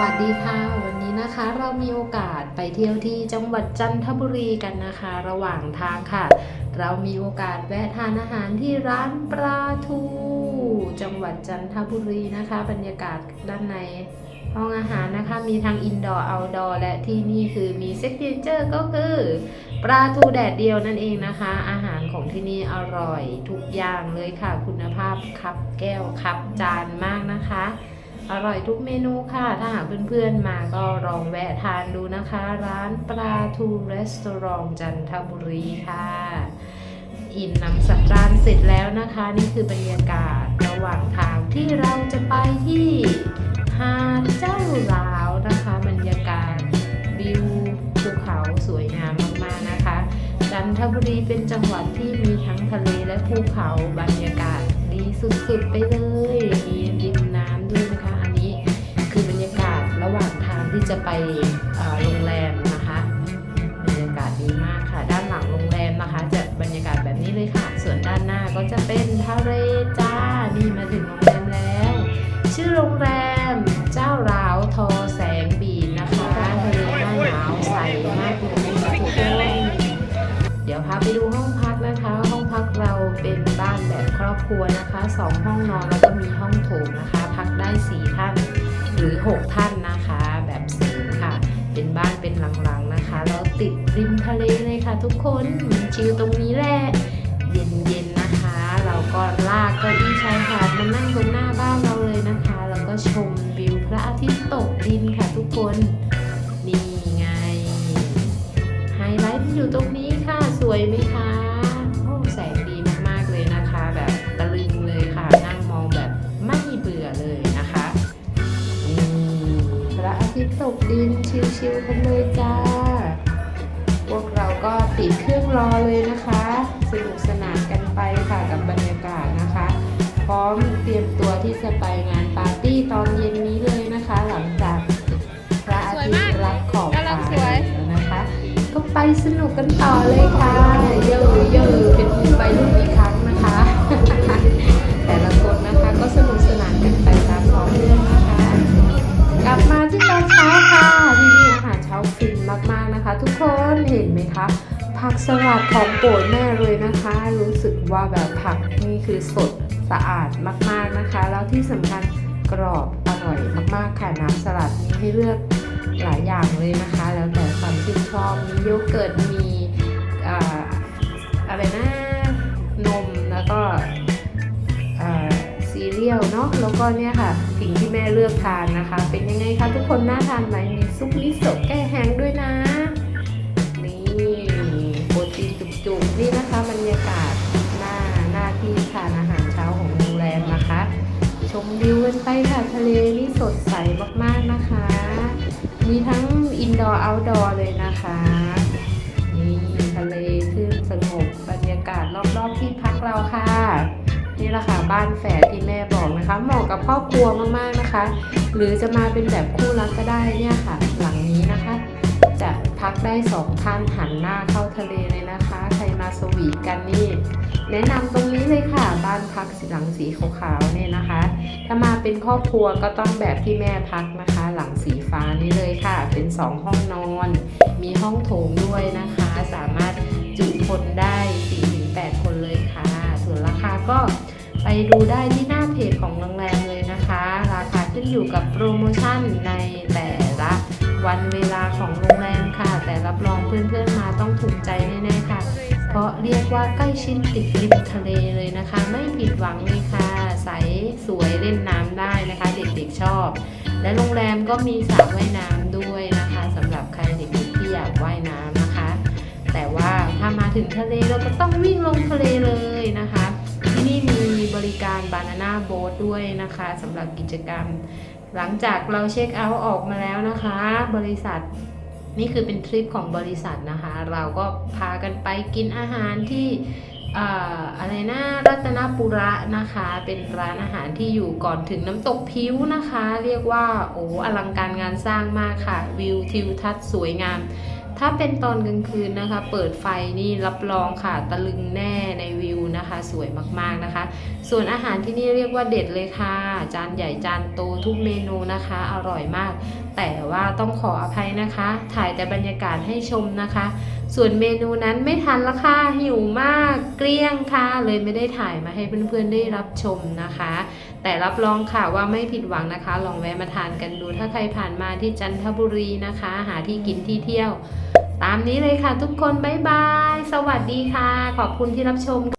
วัสดีค่ะ วันนี้นะคะเรามีโอกาสไปเที่ยวที่จังหวัดจันทบุรีกันนะคะ ระหว่างทางค่ะ เรามีโอกาสแวะทานอาหารที่ร้านปลาทู จังหวัดจันทบุรีนะคะ บรรยากาศด้านในห้องอาหารนะคะมีทั้งอินดอร์เอาดอร์และที่นี่คือมีเซ็กเ t เจอร์ก็คือ ปลาทูแดดเดียวนั่นเองนะคะ อาหารของที่นี่อร่อยทุกอย่างเลยค่ะ คุณภาพครับแก้วครับจานมากนะคะ อร่อยทุกเมนูค่ะ ถ้าหากเพื่อนๆมาก็ลองแวะทานดูนะคะ ร้านปลาทูรีสอร์ทจันทบุรีค่ะ อิ่มน้ำสำราญเสร็จแล้วนะคะ นี่คือบรรยากาศระหว่างทางที่เราจะไปที่หาดเจ้าหลาวนะคะบรรยากาศวิวภูเขาสวยงามมากๆนะคะ จันทบุรีเป็นจังหวัดที่มีทั้งทะเลและภูเขาบรรยากาศดีสุดๆไปเลยมี ที่จะไปโรงแรมนะคะบรรยากาศดีมากค่ะ ด้านหลังโรงแรมนะคะ จะบรรยากาศแบบนี้เลยค่ะ ส่วนด้านหน้าก็จะเป็นทะเลจ้านี่มาถึงโรงแรมแล้ว ชื่อโรงแรมเจ้าราวทอแสงบีนนะคะทะเลหน้าหนาวใสมากเลยค่ะทุกคนเดี๋ยวพาไปดูห้องพักนะคะ ห้องพักเราเป็นบ้านแบบครอบครัวนะคะสองห้องนอนแล้วก็มีห้องโถงนะคะ พักได้สี่ท่านหรือหกท่านนะคะ เป็นบ้านเป็นหลังๆนะคะ แล้วติดริมทะเลเลยค่ะทุกคนชิลตรงนี้แหละเย็นๆนะคะ เราก็ลากเก้าอี้ชายหาดมานั่งตรงหน้าบ้านเราเลยนะคะ แล้วก็ชมวิวพระอาทิตย์ตกดินค่ะทุกคน นี่ไง ไฮไลท์มันอยู่ตรงนี้ค่ะ สวยไหม ชิวๆกันเลยจ้า พวกเราก็ติดเครื่องรอเลยนะคะ สนุกสนานกันไปค่ะกับบรรยากาศนะคะ พร้อมเตรียมตัวที่จะไปงานปาร์ตี้ตอนเย็นนี้เลยนะคะ หลังจากพระอาทิตย์รับขอบฟ้าแล้วนะคะ ก็ไปสนุกกันต่อเลยค่ะ เยอะเยอะเป็น ผักสลัดของโปรดแม่เลยนะคะ รู้สึกว่าแบบผักนี่คือสดสะอาดมากๆนะคะ แล้วที่สำคัญกรอบอร่อยมากๆค่ะน้ำสลัดมีให้เลือกหลายอย่างเลยนะคะ แล้วแต่ความชื่นชอบมีโยเกิร์ตมีอะไรนะนมแล้วก็ซีเรียลเนาะแล้วก็เนี่ยค่ะสิ่งที่แม่เลือกทานนะคะ เป็นยังไงคะทุกคนน่าทานไหมมีซุปมิโซะแก้แห้งด้วยนะ จุกนี่นะคะบรรยากาศหน้าหน้าที่ทานอาหารเช้าของโรงแรมนะคะ ชมวิวกันไปค่ะทะเลนี่สดใสมากๆนะคะ มีทั้งอินดอร์เอาท์ดอร์เลยนะคะนี่ทะเลคลื่นสงบบรรยากาศรอบๆที่พักเราค่ะนี่แหละค่ะบ้านแฝดที่แม่บอกนะคะเหมาะกับครอบครัวมากๆนะคะ หรือจะมาเป็นแบบคู่รักก็ได้เนี่ยค่ะ หลังนี้นะคะ จะพักได้สองท่านหันหน้าเข้าทะเลเลยนะคะ มาสวีกันนี่แนะนำตรงนี้เลยค่ะ บ้านพักสีหลังสีขาวๆเนี่ยนะคะ ถ้ามาเป็นครอบครัวก็ต้องแบบที่แม่พักนะคะ หลังสีฟ้านี่เลยค่ะ เป็น 2 ห้องนอน มีห้องโถงด้วยนะคะ สามารถจุคนได้ 4-8 คนเลยค่ะ ส่วนราคาก็ไปดูได้ที่หน้าเพจของโรงแรมเลยนะคะ ราคาขึ้นอยู่กับโปรโมชั่นในแต่ละวันเวลาของโรงแรมค่ะ แต่รับรองเพื่อนๆมาต้องถูกใจแน่ๆค่ะ ราะเรียกว่าใกล้ชิดติดริมทะเลเลยนะคะ ไม่ผิดหวังเลยค่ะ ใสสวยเล่นน้ำได้นะคะ เด็กๆชอบ และโรงแรมก็มีสระว่ายน้ำด้วยนะคะสำหรับใครเด็กๆที่อยากว่ายน้ำนะคะ แต่ว่าถ้ามาถึงทะเลเราก็ต้องวิ่งลงทะเลเลยนะคะ ที่นี่มีบริการบานาน่าโบ๊ทด้วยนะคะสำหรับกิจกรรม หลังจากเราเช็คเอาท์ออกมาแล้วนะคะ บริษัท นี่คือเป็นทริปของบริษัทนะคะ เราก็พากันไปกินอาหารที่เอ่ออะไรนะรัตนปุระนะคะ เป็นร้านอาหารที่อยู่ก่อนถึงน้ำตกพิ้วนะคะ เรียกว่าโอ้อลังการงานสร้างมากค่ะ วิวทิวทัศน์สวยงาม ถ้าเป็นตอนกลางคืนนะคะ เปิดไฟนี่รับรองค่ะตะลึงแน่ในวิวนะคะ สวยมากๆนะคะ ส่วนอาหารที่นี่เรียกว่าเด็ดเลยค่ะ จานใหญ่จานโตทุกเมนูนะคะ อร่อยมาก แต่ว่าต้องขออภัยนะคะ ถ่ายแต่บรรยากาศให้ชมนะคะส่วนเมนูนั้นไม่ทันละค่ะหิวมากเกลี้ยงค่ะ เลยไม่ได้ถ่ายมาให้เพื่อนๆได้รับชมนะคะ แต่รับรองค่ะว่าไม่ผิดหวังนะคะ ลองแวะมาทานกันดู ถ้าใครผ่านมาที่จันทบุรีนะคะ หาที่กินที่เที่ยว ตามนี้เลยค่ะทุกคนบ๊ายบาย สวัสดีค่ะ ขอบคุณที่รับชม